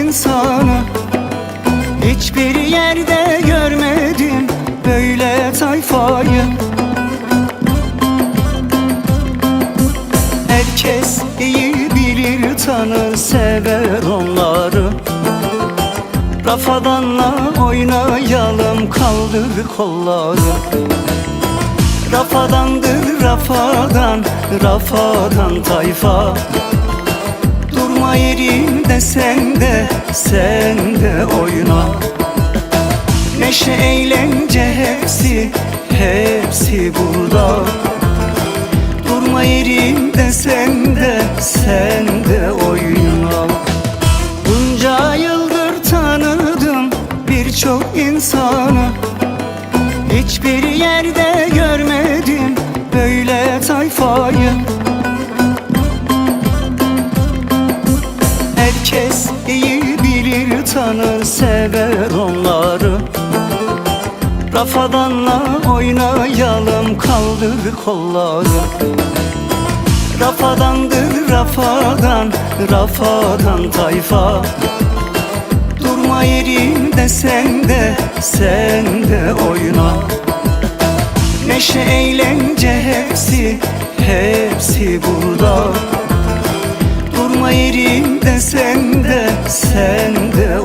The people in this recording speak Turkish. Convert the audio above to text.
insanı Hiçbir yerde görmedim böyle tayfayı. Herkes iyi bilir tanır sever onları. Rafadanla oynayalım kaldır kolları. Rafadandır rafadan, rafadan tayfa. Durma yerinde sen de, sen de oyna. Neşe eğlence hepsi, hepsi burada. Durma yerinde sen de, sen de oyna. Bunca yıldır tanıdım birçok insanı. Hiçbir yerde görmedim böyle tayfayı sever onları. Rafadanla oynayalım kaldır kolları. Rafadandır rafadan, rafadan tayfa. Durma yerinde sen de, sen de oyna. Neşe eğlence hepsi, hepsi burada. Durma yerinde sen de, sen de